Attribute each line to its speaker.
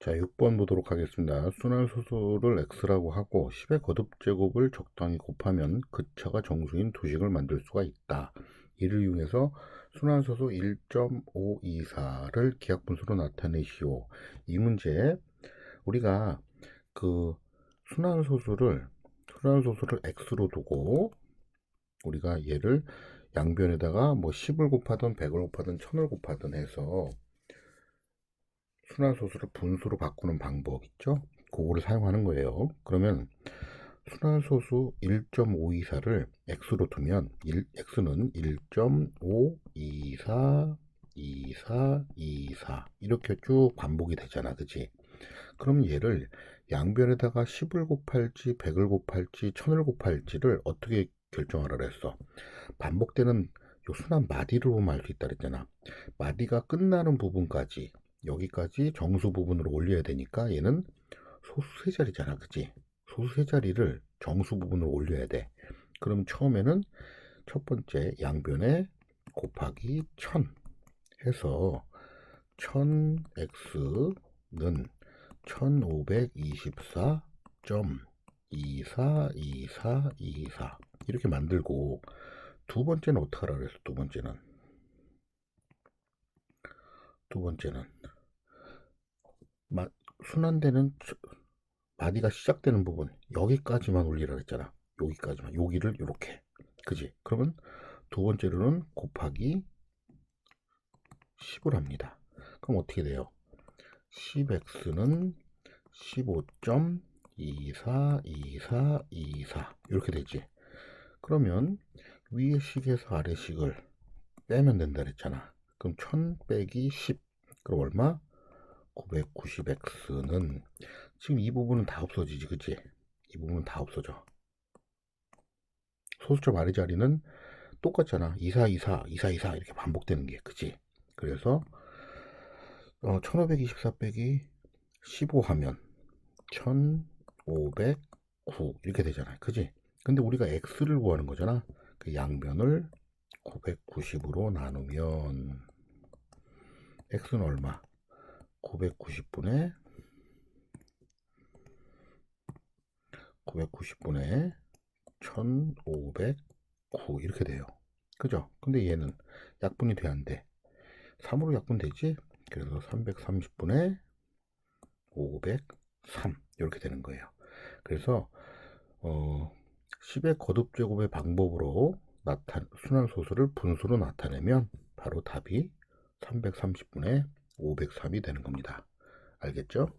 Speaker 1: 자, 6번 보도록 하겠습니다. 순환소수를 x라고 하고 10의 거듭제곱을 적당히 곱하면 그 차가 정수인 두식을 만들 수가 있다. 이를 이용해서 순환소수 1.524를 기하분수로 나타내시오. 이 문제 우리가 그 순환소수를 순환소수를 x로 두고 우리가 얘를 양변에다가 뭐 10을 곱하든 100을 곱하든 1000을 곱하든 해서 순환소수를 분수로 바꾸는 방법 있죠? 그거를 사용하는 거예요. 그러면 순환소수 1.524를 x로 두면 1, x는 1.524 24 24 이렇게 쭉 반복이 되잖아. 그치? 그럼 얘를 양변에다가 10을 곱할지 100을 곱할지 1000을 곱할지를 어떻게 결정하라 그랬어? 반복되는 요 순환 마디로 알수 있다 그랬잖아. 마디가 끝나는 부분까지 여기까지 정수 부분으로 올려야 되니까 얘는 소수 세 자리잖아. 그치? 소수 세 자리를 정수 부분으로 올려야 돼. 그럼 처음에는 첫 번째 양변에 곱하기 1000 해서 1000x는 1524.242424 이렇게 만들고 두 번째는 어떻게 하라 그랬어? 두 번째는 두 번째는 마, 순환되는 저- 마디가 시작되는 부분 여기까지만 올리라 그랬잖아. 여기까지만 여기를 이렇게 그지? 그러면 두 번째로는 곱하기 10을 합니다. 그럼 어떻게 돼요? 10x는 15.242424 이렇게 되지. 그러면 위의 식에서 아래 식을 빼면 된다 그랬잖아. 그럼 1000 빼기 10 그럼 얼마? 990x는 지금 이 부분은 다 없어지지 그치? 이 부분은 다 없어져. 소수점 아래 자리는 똑같잖아. 2424 2424 이렇게 반복되는 게 그치? 그래서 어, 1524 빼기 15 하면 1509 이렇게 되잖아. 그지? 근데 우리가 x를 구하는 거잖아. 그 양변을 990으로 나누면 x는 얼마? 990분의 990분의 1509 이렇게 돼요. 그죠? 근데 얘는 약분이 돼야 안 돼. 3으로 약분되지? 그래서 330분의 503 이렇게 되는 거예요. 그래서 어, 10의 거듭 제곱의 방법으로 나타 순환 소수를 분수로 나타내면 바로 답이 330분의 503이 되는 겁니다. 알겠죠?